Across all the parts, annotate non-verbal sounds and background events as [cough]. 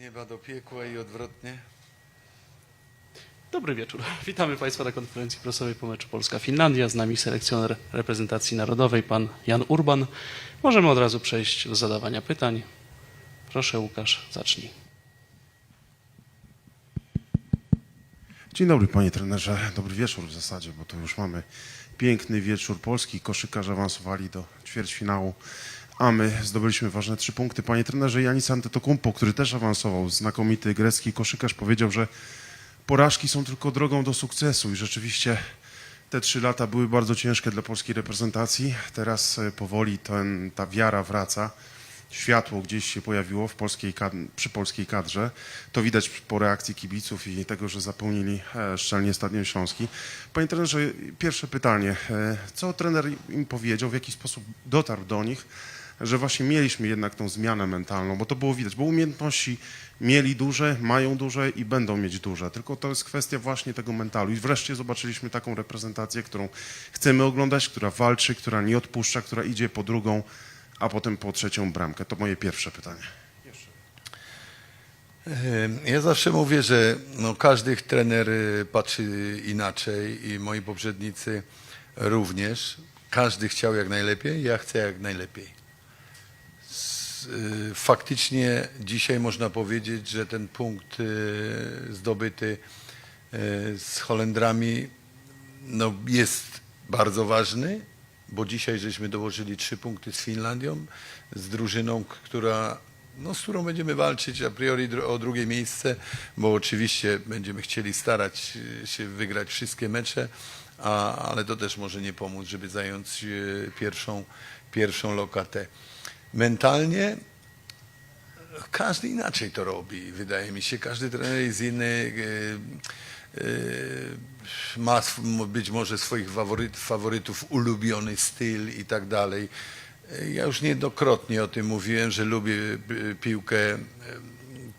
nieba do piekła i odwrotnie. Dobry wieczór. [laughs] Witamy Państwa na konferencji prasowej po meczu Polska-Finlandia. Z nami selekcjoner reprezentacji narodowej, pan Jan Urban. Możemy od razu przejść do zadawania pytań. Proszę Łukasz, zacznij. Dzień dobry panie trenerze, dobry wieczór w zasadzie, bo to już mamy piękny wieczór Polski. Koszykarze awansowali do ćwierćfinału, a my zdobyliśmy ważne trzy punkty. Panie trenerze, Janis Antetokounmpo, który też awansował, znakomity grecki koszykarz, powiedział, że porażki są tylko drogą do sukcesu i rzeczywiście te trzy lata były bardzo ciężkie dla polskiej reprezentacji. Teraz e, powoli ten, ta wiara wraca. Światło gdzieś się pojawiło w polskiej, przy polskiej kadrze. To widać po reakcji kibiców i tego, że zapełnili e, szczelnie Stadion Śląski. Panie trenerze, pierwsze pytanie. E, Co trener im powiedział, w jaki sposób dotarł do nich, że właśnie mieliśmy jednak tą zmianę mentalną, bo to było widać, bo umiejętności mieli duże, mają duże i będą mieć duże, tylko to jest kwestia właśnie tego mentalu i wreszcie zobaczyliśmy taką reprezentację, którą chcemy oglądać, która walczy, która nie odpuszcza, która idzie po drugą, a potem po trzecią bramkę. To moje pierwsze pytanie. E, Ja zawsze mówię, że no, każdy trener y, patrzy inaczej i moi poprzednicy również. Każdy chciał jak najlepiej, ja chcę jak najlepiej. Y, Faktycznie dzisiaj można powiedzieć, że ten punkt y, zdobyty y, z Holendrami no, jest bardzo ważny, bo dzisiaj żeśmy dołożyli trzy punkty z Finlandią, z drużyną, która, no, z którą będziemy walczyć a priori o drugie miejsce, bo oczywiście będziemy chcieli starać się wygrać wszystkie mecze, a, ale to też może nie pomóc, żeby zająć pierwszą, pierwszą lokatę. Mentalnie każdy inaczej to robi, wydaje mi się. Każdy trener jest inny. e, e, Ma być może swoich faworyt, faworytów, ulubiony styl i tak dalej. E, Ja już niejednokrotnie o tym mówiłem, że lubię piłkę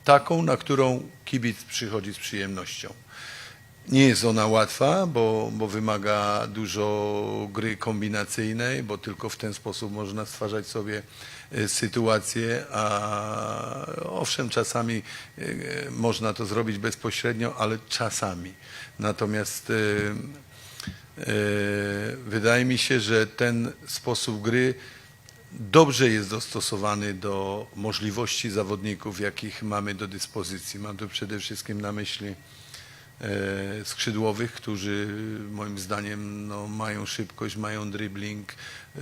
taką, na którą kibic przychodzi z przyjemnością. Nie jest ona łatwa, bo, bo wymaga dużo gry kombinacyjnej, bo tylko w ten sposób można stwarzać sobie e, sytuację, a owszem, czasami e, można to zrobić bezpośrednio, ale czasami. Natomiast e, wydaje mi się, że ten sposób gry dobrze jest dostosowany do możliwości zawodników, jakich mamy do dyspozycji. Mam tu przede wszystkim na myśli skrzydłowych, którzy moim zdaniem no, mają szybkość, mają dribbling. E,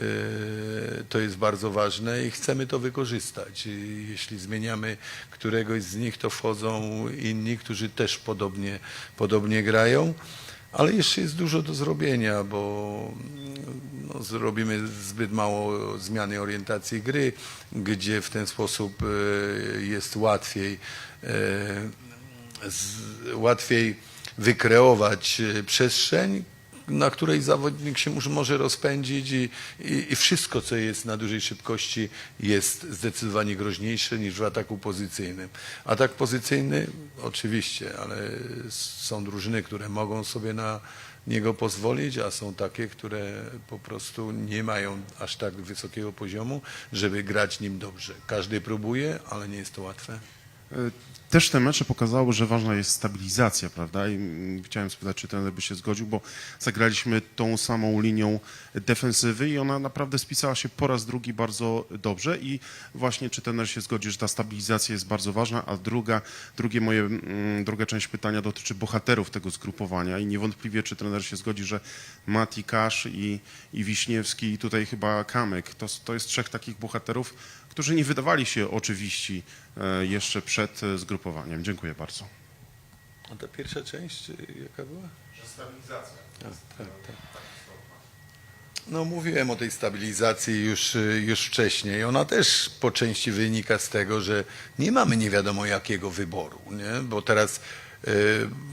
to jest bardzo ważne i chcemy to wykorzystać. Jeśli zmieniamy któregoś z nich, to wchodzą inni, którzy też podobnie, podobnie grają. Ale jeszcze jest dużo do zrobienia, bo no, zrobimy zbyt mało zmiany orientacji gry, gdzie w ten sposób e, jest łatwiej e, łatwiej wykreować e, przestrzeń, na której zawodnik się już może rozpędzić i, i, i wszystko, co jest na dużej szybkości, jest zdecydowanie groźniejsze niż w ataku pozycyjnym. Atak pozycyjny oczywiście, ale są drużyny, które mogą sobie na niego pozwolić, a są takie, które po prostu nie mają aż tak wysokiego poziomu, żeby grać nim dobrze. Każdy próbuje, ale nie jest to łatwe. E, Też te mecze pokazały, że ważna jest stabilizacja, prawda? I mm, chciałem spytać, czy trener by się zgodził, bo zagraliśmy tą samą linią defensywy i ona naprawdę spisała się po raz drugi bardzo dobrze. I właśnie czy trener się zgodzi, że ta stabilizacja jest bardzo ważna, a druga, drugie moje, mm, druga część pytania dotyczy bohaterów tego zgrupowania. I niewątpliwie czy trener się zgodzi, że Mati Kasz i, i Wiśniewski i tutaj chyba Kamyk, to, to jest trzech takich bohaterów, którzy nie wydawali się oczywiści e, jeszcze przed e, zgrupowaniem. Dziękuję bardzo. A ta pierwsza część, czy jaka była? Stabilizacja. Tak, tak, tak. No mówiłem o tej stabilizacji już, już wcześniej. Ona też po części wynika z tego, że nie mamy nie wiadomo jakiego wyboru, nie? bo teraz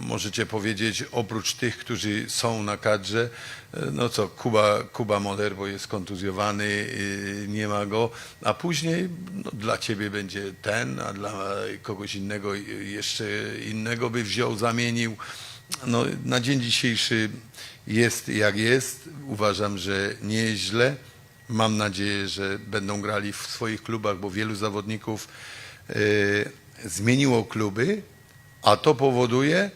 możecie powiedzieć, oprócz tych, którzy są na kadrze, y, no co, Kuba, Kuba Moder, bo jest kontuzjowany, y, nie ma go, a później no, dla ciebie będzie ten, a dla kogoś innego y, jeszcze innego by wziął, zamienił. No, na dzień dzisiejszy jest jak jest. Uważam, że nie jest źle. Mam nadzieję, że będą grali w swoich klubach, bo wielu zawodników e, zmieniło kluby, a to powoduje,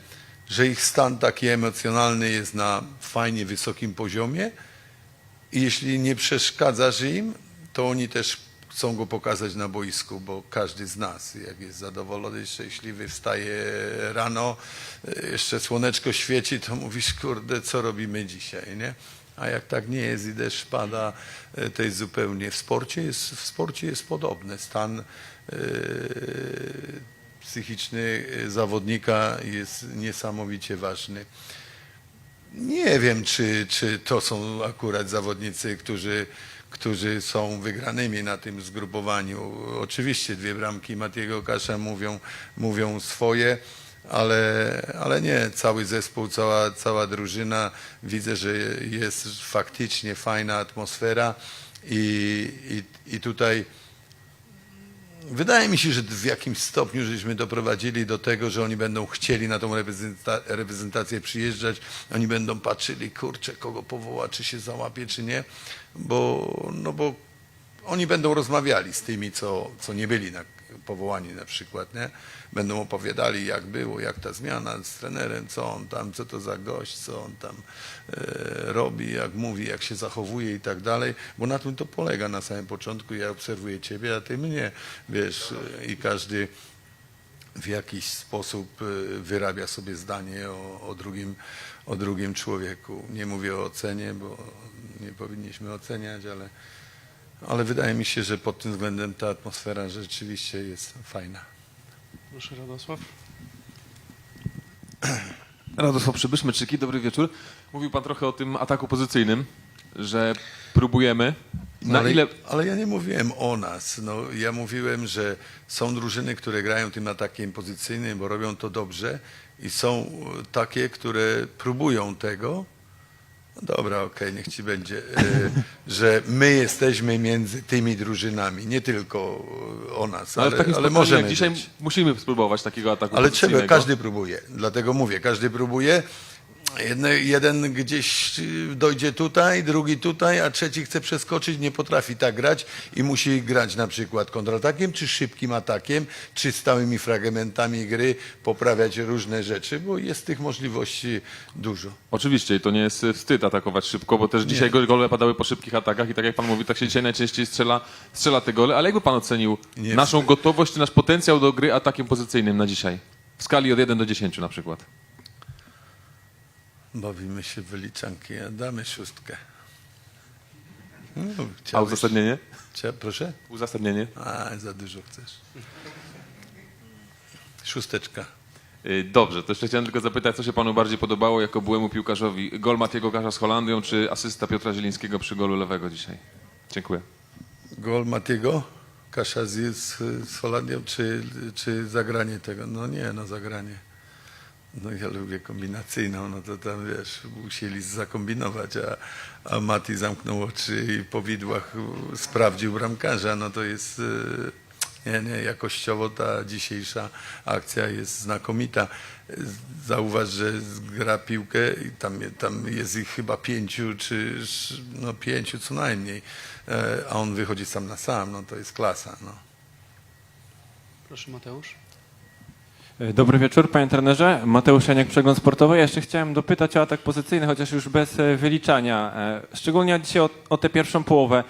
że ich stan taki emocjonalny jest na fajnie wysokim poziomie i jeśli nie przeszkadzasz im, to oni też chcą go pokazać na boisku, bo każdy z nas, jak jest zadowolony, szczęśliwy, wstaje rano, jeszcze słoneczko świeci, to mówisz, kurde, co robimy dzisiaj, nie? A jak tak nie jest i deszcz pada, to jest zupełnie... W sporcie jest, w sporcie jest podobne. Stan y, psychiczny y, zawodnika jest niesamowicie ważny. Nie wiem, czy, czy to są akurat zawodnicy, którzy, którzy są wygranymi na tym zgrupowaniu. Oczywiście dwie bramki Matiego Kasza mówią, mówią swoje, ale, ale nie, cały zespół, cała, cała drużyna. Widzę, że jest faktycznie fajna atmosfera i, i, i tutaj Wydaje mi się, że w jakimś stopniu żeśmy doprowadzili do tego, że oni będą chcieli na tą reprezenta- reprezentację przyjeżdżać. Oni będą patrzyli, kurczę, kogo powoła, czy się załapie, czy nie, bo, no bo oni będą rozmawiali z tymi, co, co nie byli na, powołani na przykład, nie? Będą opowiadali, jak było, jak ta zmiana z trenerem, co on tam, co to za gość, co on tam e, robi, jak mówi, jak się zachowuje i tak dalej, bo na tym to polega na samym początku. Ja obserwuję ciebie, a ty mnie, wiesz, i każdy w jakiś sposób e, wyrabia sobie zdanie o, o, drugim, o drugim człowieku. Nie mówię o ocenie, bo nie powinniśmy oceniać, ale, ale wydaje mi się, że pod tym względem ta atmosfera rzeczywiście jest fajna. Proszę Radosław. Radosław Przybysz, Meczyki, dobry wieczór. Mówił pan trochę o tym ataku pozycyjnym, że próbujemy. No Na ale, ile... ale ja nie mówiłem o nas. No, ja mówiłem, że są drużyny, które grają tym atakiem pozycyjnym, bo robią to dobrze i są takie, które próbują tego. No dobra, okej, niech ci będzie, e, że my jesteśmy między tymi drużynami, nie tylko o nas, Ale, ale, w takim ale spotkaniu możemy jak dzisiaj być. musimy spróbować takiego ataku Ale trzeba, każdy próbuje. Dlatego mówię, każdy próbuje. Jedne, jeden gdzieś y, dojdzie tutaj, drugi tutaj, a trzeci chce przeskoczyć, nie potrafi tak grać i musi grać na przykład kontratakiem, czy szybkim atakiem, czy stałymi fragmentami gry, poprawiać różne rzeczy, bo jest tych możliwości dużo. Oczywiście i to nie jest wstyd atakować szybko, bo też dzisiaj Nie. gole padały po szybkich atakach i tak jak pan mówi, tak się dzisiaj najczęściej strzela, strzela te gole. Ale jakby pan ocenił Nie. naszą gotowość, nasz potencjał do gry atakiem pozycyjnym na dzisiaj? W skali od 1 do 10 na przykład. Bawimy się w wyliczanki, a damy szóstkę. No, A chciałeś- uzasadnienie? Chcia, proszę? Uzasadnienie? A, za dużo chcesz. Szósteczka. Y, Dobrze, to jeszcze chciałem tylko zapytać, co się panu bardziej podobało jako byłemu piłkarzowi? Gol Matiego Kasza z Holandią, czy asysta Piotra Zielińskiego przy golu lewego dzisiaj? Dziękuję. Gol Matiego, Kasza z, z, z Holandią, czy, czy zagranie tego? No nie, no zagranie. No ja lubię kombinacyjną, no to tam wiesz, musieli zakombinować, a, a Mati zamknął oczy i po widłach sprawdził bramkarza, no to jest, y, nie, nie, jakościowo ta dzisiejsza akcja jest znakomita. Zauważ, że gra piłkę i tam, tam jest ich chyba pięciu, czy no pięciu co najmniej, e, a on wychodzi sam na sam, no to jest klasa, no. Proszę Mateusz. Dobry wieczór, panie trenerze. Mateusz Janiak, Przegląd Sportowy. Ja jeszcze chciałem dopytać o atak pozycyjny, chociaż już bez e, wyliczania. E, Szczególnie dzisiaj o, o tę pierwszą połowę.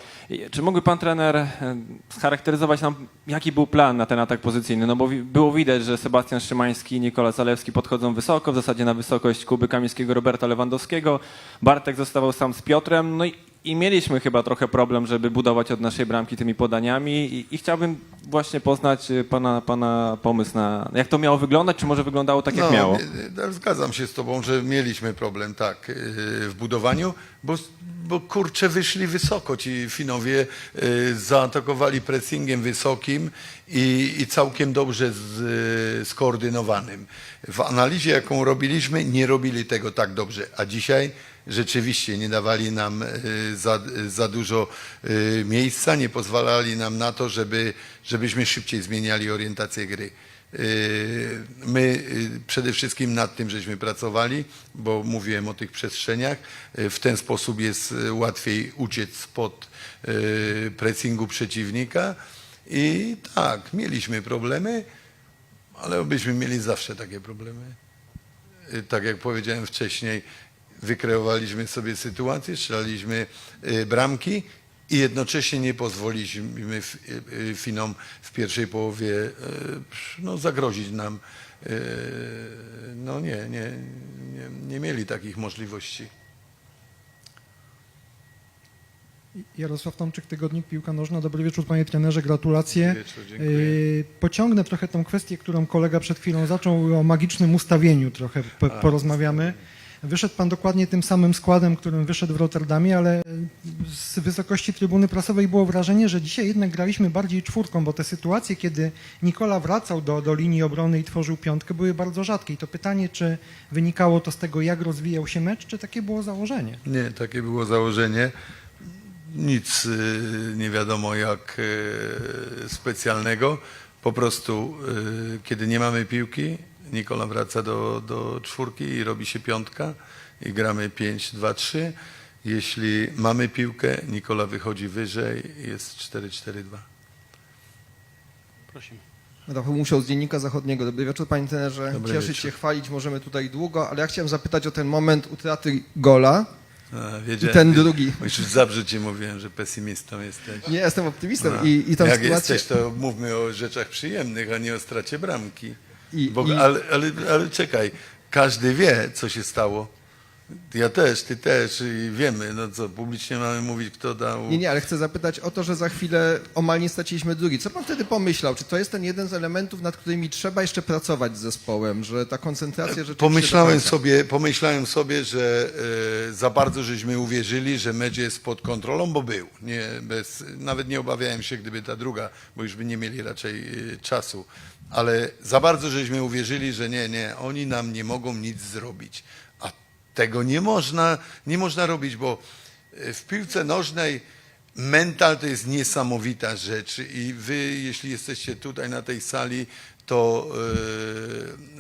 Czy mógłby pan trener e, scharakteryzować nam, jaki był plan na ten atak pozycyjny? No bo było widać, że Sebastian Szymański i Nikola Zalewski podchodzą wysoko, w zasadzie na wysokość Kuby Kamińskiego, Roberta Lewandowskiego. Bartek zostawał sam z Piotrem. No i, i mieliśmy chyba trochę problem, żeby budować od naszej bramki tymi podaniami i, i chciałbym właśnie poznać e, pana, pana pomysł na jak to miało wyglądać, czy może wyglądało tak, jak miało? y, y, Zgadzam się z tobą, że mieliśmy problem tak y, w budowaniu, bo, bo kurczę wyszli wysoko. Ci Finowie y, zaatakowali pressingiem wysokim i, i całkiem dobrze z, y, skoordynowanym. W analizie, jaką robiliśmy, nie robili tego tak dobrze, a dzisiaj rzeczywiście nie dawali nam y, za, za dużo miejsca, nie pozwalali nam na to, żeby, żebyśmy szybciej zmieniali orientację gry. Y, My y, przede wszystkim nad tym żeśmy pracowali, bo mówiłem o tych przestrzeniach. Y, W ten sposób jest łatwiej uciec spod pressingu przeciwnika. I tak, mieliśmy problemy, ale byśmy mieli zawsze takie problemy. Tak jak powiedziałem wcześniej, wykreowaliśmy sobie sytuację, strzelaliśmy bramki i jednocześnie nie pozwoliliśmy y, y, Finom w pierwszej połowie y, no, zagrozić nam. No nie, nie, nie, nie mieli takich możliwości. Jarosław Tomczyk, Tygodnik Piłka Nożna. Dobry wieczór panie trenerze, gratulacje. Wieczór, Pociągnę trochę tą kwestię, którą kolega przed chwilą zaczął, o magicznym ustawieniu trochę po, porozmawiamy. Wyszedł pan dokładnie tym samym składem, którym wyszedł w Rotterdamie, ale z wysokości trybuny prasowej było wrażenie, że dzisiaj jednak graliśmy bardziej czwórką, bo te sytuacje, kiedy Nikola wracał do, do linii obrony i tworzył piątkę, były bardzo rzadkie. I to pytanie, czy wynikało to z tego, jak rozwijał się mecz, czy takie było założenie? Nie, takie było założenie. Nic y, nie wiadomo jak y, specjalnego. Po prostu, kiedy nie mamy piłki, Nikola wraca do, do czwórki i robi się piątka i gramy 5-2-3. Jeśli mamy piłkę, Nikola wychodzi wyżej, jest 4-4-2. Prosimy. Rafał Musiał z Dziennika Zachodniego. Dobry wieczór, panie trenerze. Dobry Cieszyć wieczór. się, chwalić możemy tutaj długo, ale ja chciałem zapytać o ten moment utraty gola A, i wiedziałem, ten drugi. Bo już zawsze ci mówiłem, że pesymistą jesteś. Nie, jestem optymistą No. i, i Jak sytuację... jesteś, to mówmy o rzeczach przyjemnych, a nie o stracie bramki. I- Bo, i- ale, ale, ale czekaj, każdy wie, co się stało. Ja też, ty też i wiemy, no co, publicznie mamy mówić, kto dał. Nie, nie, ale chcę zapytać o to, że za chwilę omal nie straciliśmy drugi. Co pan wtedy pomyślał? Czy to jest ten jeden z elementów, nad którymi trzeba jeszcze pracować z zespołem, że ta koncentracja rzeczywiście... Pomyślałem sobie, pomyślałem sobie, że e, za bardzo żeśmy uwierzyli, że mecz jest pod kontrolą, bo był. Nie, bez, nawet nie obawiałem się, gdyby ta druga, bo już by nie mieli raczej e, czasu. Ale za bardzo żeśmy uwierzyli, że nie, nie, oni nam nie mogą nic zrobić. A tego nie można, nie można robić, bo e, w piłce nożnej mental to jest niesamowita rzecz i wy, jeśli jesteście tutaj na tej sali, to,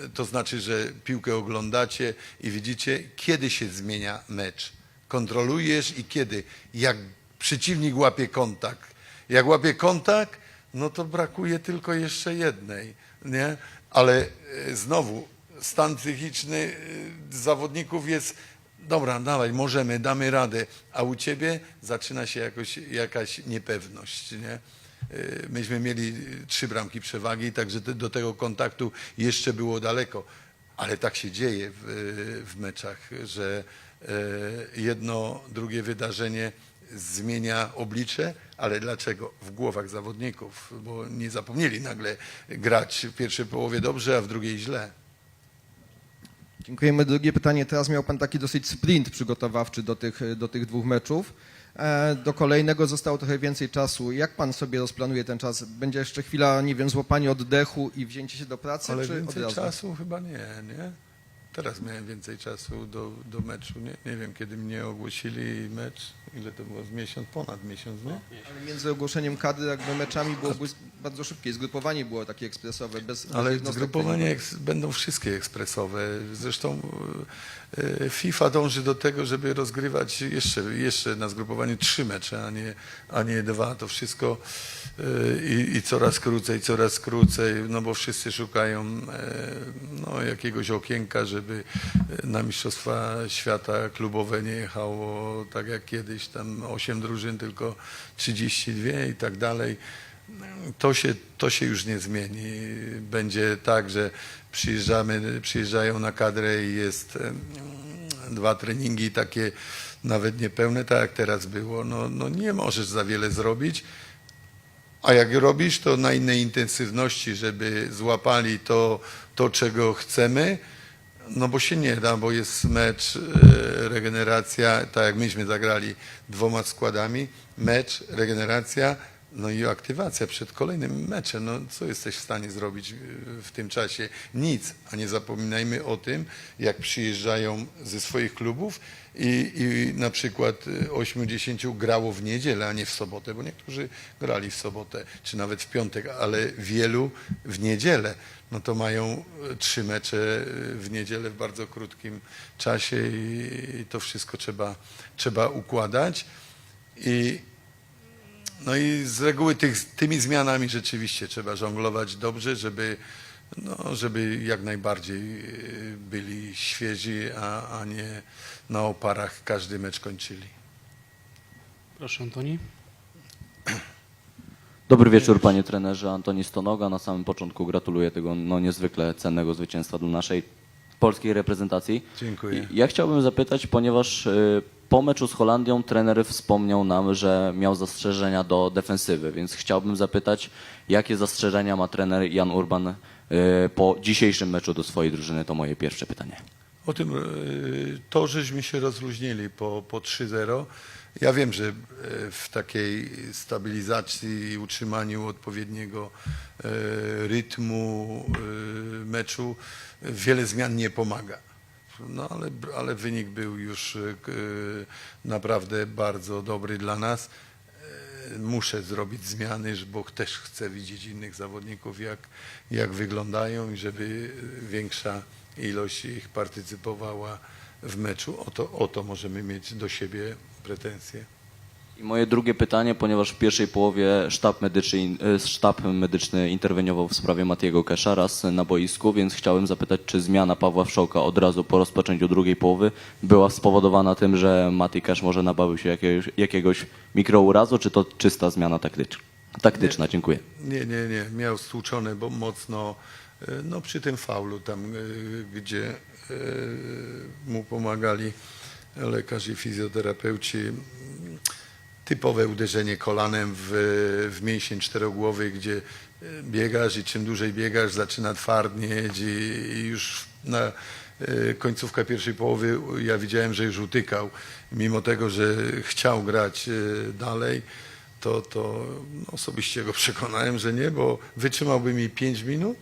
e, to znaczy, że piłkę oglądacie i widzicie, kiedy się zmienia mecz. Kontrolujesz i kiedy. Jak przeciwnik łapie kontakt. Jak łapie kontakt, no to brakuje tylko jeszcze jednej, nie? Ale e, znowu, stan psychiczny e, zawodników jest dobra, dawaj, możemy, damy radę, a u ciebie zaczyna się jakoś, jakaś niepewność, nie? Y, Myśmy mieli trzy bramki przewagi, także do tego kontaktu jeszcze było daleko. Ale tak się dzieje w, w meczach, że jedno, drugie wydarzenie zmienia oblicze, ale dlaczego? W głowach zawodników, bo nie zapomnieli nagle grać w pierwszej połowie dobrze, a w drugiej źle. Dziękujemy. Drugie pytanie. Teraz miał pan taki dosyć sprint przygotowawczy do tych, do tych dwóch meczów. E, Do kolejnego zostało trochę więcej czasu. Jak pan sobie rozplanuje ten czas? Będzie jeszcze chwila, nie wiem, złapanie oddechu i wzięcie się do pracy, Ale czy od więcej razu? czasu chyba nie, nie? Teraz miałem więcej czasu do, do meczu. Nie, nie wiem, kiedy mnie ogłosili mecz. Ile to było? Z miesiąc? Ponad miesiąc, nie? Ale między ogłoszeniem kadry jakby meczami było błys- bardzo szybkie. Zgrupowanie było takie ekspresowe, bez bez Ale jednostek zgrupowania treningowych. eks, będą wszystkie ekspresowe. Zresztą e, FIFA dąży do tego, żeby rozgrywać jeszcze, jeszcze na zgrupowaniu trzy mecze, a nie, a nie dwa. To wszystko e, i, i coraz krócej, coraz krócej, no bo wszyscy szukają e, no, jakiegoś okienka, żeby e, na Mistrzostwa Świata klubowe nie jechało tak jak kiedyś, tam 8 drużyn, tylko 32 i tak dalej. To się, to się już nie zmieni. Będzie tak, że przyjeżdżamy, przyjeżdżają na kadrę i jest dwa treningi takie nawet niepełne, tak jak teraz było. No, no nie możesz za wiele zrobić. A jak robisz, to na innej intensywności, żeby złapali to, to czego chcemy, no bo się nie da, bo jest mecz, e, regeneracja, tak jak myśmy zagrali dwoma składami, mecz, regeneracja, no i aktywacja przed kolejnym meczem. No co jesteś w stanie zrobić e, w tym czasie? Nic. A nie zapominajmy o tym, jak przyjeżdżają ze swoich klubów i, i na przykład e, 8-10 grało w niedzielę, a nie w sobotę, bo niektórzy grali w sobotę, czy nawet w piątek, ale wielu w niedzielę. No to mają e, trzy mecze e, w niedzielę w bardzo krótkim czasie i to wszystko trzeba, trzeba układać. I, no i z reguły tych, tymi zmianami rzeczywiście trzeba żonglować dobrze, żeby no, żeby jak najbardziej y, byli świeżi, a, a nie na oparach każdy mecz kończyli. Proszę Antoni. Dobry wieczór panie trenerze, Antoni Stonoga. Na samym początku gratuluję tego no, niezwykle cennego zwycięstwa dla naszej polskiej reprezentacji. Dziękuję. Ja chciałbym zapytać, ponieważ y, po meczu z Holandią trener wspomniał nam, że miał zastrzeżenia do defensywy, więc chciałbym zapytać, jakie zastrzeżenia ma trener Jan Urban y, po dzisiejszym meczu do swojej drużyny? To moje pierwsze pytanie. O tym, y, to żeśmy się rozluźnili po, po 3-0. Ja wiem, że y, w takiej stabilizacji i utrzymaniu odpowiedniego rytmu meczu wiele zmian nie pomaga. No ale, ale wynik był już y, naprawdę bardzo dobry dla nas. E, muszę zrobić zmiany, bo też chcę widzieć innych zawodników, jak, jak wyglądają i żeby większa ilość ich partycypowała w meczu. O to, o to możemy mieć do siebie pretensje. I moje drugie pytanie, ponieważ w pierwszej połowie sztab medyczny, y, sztab medyczny interweniował w sprawie Matiego Keszaras na boisku, więc chciałem zapytać, czy zmiana Pawła Wszołka od razu po rozpoczęciu drugiej połowy była spowodowana tym, że Mati Kesz może nabawił się jakiegoś, jakiegoś mikrourazu, czy to czysta zmiana taktyczna? Taktyczna, dziękuję. Nie, nie, nie. Miał stłuczone, bo mocno e, no, przy tym faulu tam, e, gdzie e, mu pomagali lekarze i fizjoterapeuci. Typowe uderzenie kolanem w, w mięsień czterogłowy, gdzie e, biegasz i czym dłużej biegasz, zaczyna twardnieć i, i już na e, końcówka pierwszej połowy ja widziałem, że już utykał. Mimo tego, że chciał grać e, dalej, to, to osobiście go [laughs] przekonałem, że nie, bo wytrzymałby mi 5 minut,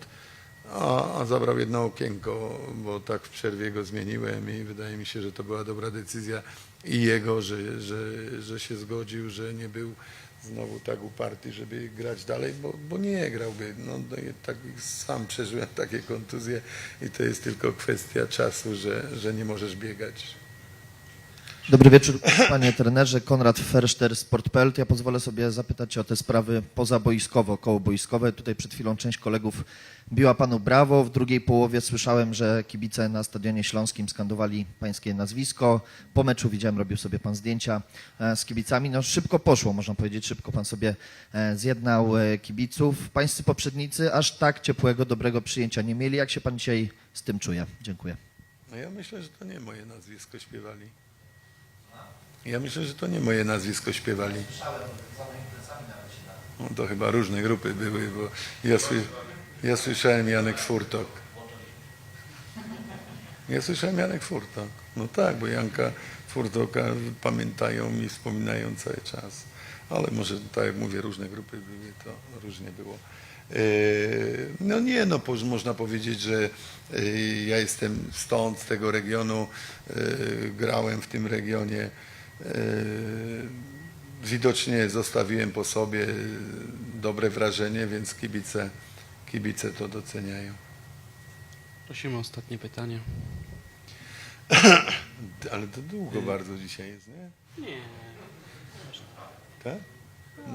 a, a zabrał jedno okienko, bo tak w przerwie go zmieniłem i wydaje mi się, że to była dobra decyzja i jego, że, że, że się zgodził, że nie był znowu tak uparty, żeby grać dalej, bo, bo nie grałby. No, no tak sam przeżyłem takie kontuzje i to jest tylko kwestia czasu, że, że nie możesz biegać. Dobry wieczór, panie trenerze. Konrad Ferszter, Sport.pl. Ja pozwolę sobie zapytać o te sprawy pozaboiskowe, okołoboiskowe. Tutaj przed chwilą część kolegów biła panu brawo. W drugiej połowie słyszałem, że kibice na Stadionie Śląskim skandowali pańskie nazwisko. Po meczu widziałem, robił sobie pan zdjęcia e, z kibicami. No szybko poszło, można powiedzieć, szybko pan sobie e, zjednał e, kibiców. Pańscy poprzednicy aż tak ciepłego, dobrego przyjęcia nie mieli. Jak się pan dzisiaj z tym czuje? Dziękuję. No ja myślę, że to nie moje nazwisko śpiewali. Ja myślę, że to nie moje nazwisko śpiewali. No to chyba różne grupy były, bo ja, sły, ja słyszałem Janek Furtok. Ja słyszałem Janek Furtok. No tak, bo Janka Furtoka pamiętają i wspominają cały czas. Ale może, tak jak mówię, różne grupy były, to różnie było. E, No nie, no można powiedzieć, że e, ja jestem stąd, z tego regionu, e, grałem w tym regionie. E, Widocznie zostawiłem po sobie dobre wrażenie, więc kibice, kibice to doceniają. Prosimy o ostatnie pytanie. [coughs] Ale to długo bardzo dzisiaj jest, nie? Nie, Tak?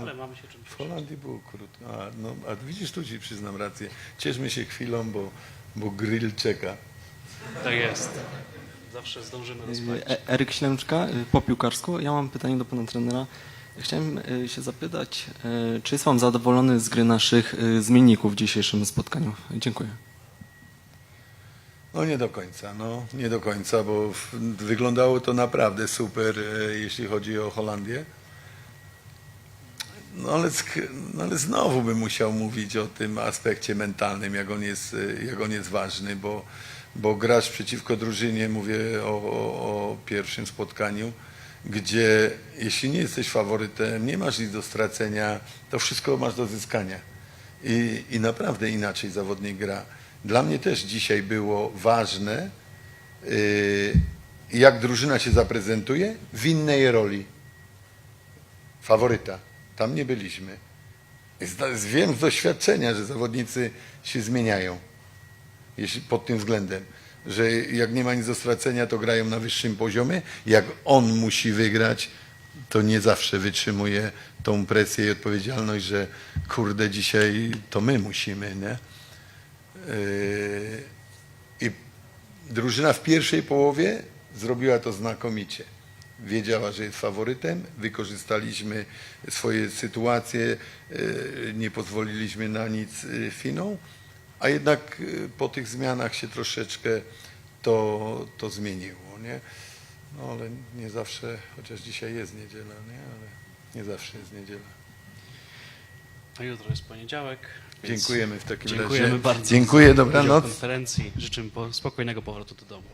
ale mamy się czym W Holandii było krótko. A, no, a widzisz, tu ci przyznam rację. Cieszmy się chwilą, bo, bo grill czeka. Tak jest. Zawsze zdążymy rozpalić. E- Eryk Ślęczka, y, po piłkarsku. Ja mam pytanie do pana trenera. Chciałem y, się zapytać, y, czy jest pan zadowolony z gry naszych y, zmienników w dzisiejszym spotkaniu? Dziękuję. No nie do końca, no nie do końca, bo wyglądało to naprawdę super, jeśli chodzi o Holandię. No ale, no ale znowu bym musiał mówić o tym aspekcie mentalnym, jak on jest, jak on jest ważny, bo, bo grasz przeciwko drużynie, mówię o, o, o pierwszym spotkaniu, gdzie jeśli nie jesteś faworytem, nie masz nic do stracenia, to wszystko masz do zyskania. I, i naprawdę inaczej zawodnik gra. Dla mnie też dzisiaj było ważne, yy, jak drużyna się zaprezentuje w innej roli. Faworyta. Tam nie byliśmy. Wiem z doświadczenia, że zawodnicy się zmieniają jeśli pod tym względem, że jak nie ma nic do stracenia, to grają na wyższym poziomie. Jak on musi wygrać, to nie zawsze wytrzymuje tą presję i odpowiedzialność, że kurde, dzisiaj to my musimy, nie? Yy, I drużyna w pierwszej połowie zrobiła to znakomicie. Wiedziała, że jest faworytem, wykorzystaliśmy swoje sytuacje, yy, nie pozwoliliśmy na nic yy, Finom, a jednak yy, po tych zmianach się troszeczkę to, to zmieniło. Nie? No ale nie zawsze, chociaż dzisiaj jest niedziela, nie? ale nie zawsze jest niedziela. A jutro jest poniedziałek. Dziękujemy w takim Dziękujemy razie. bardzo. Dziękuję, dobranoc. konferencji. Życzę po, spokojnego powrotu do domu.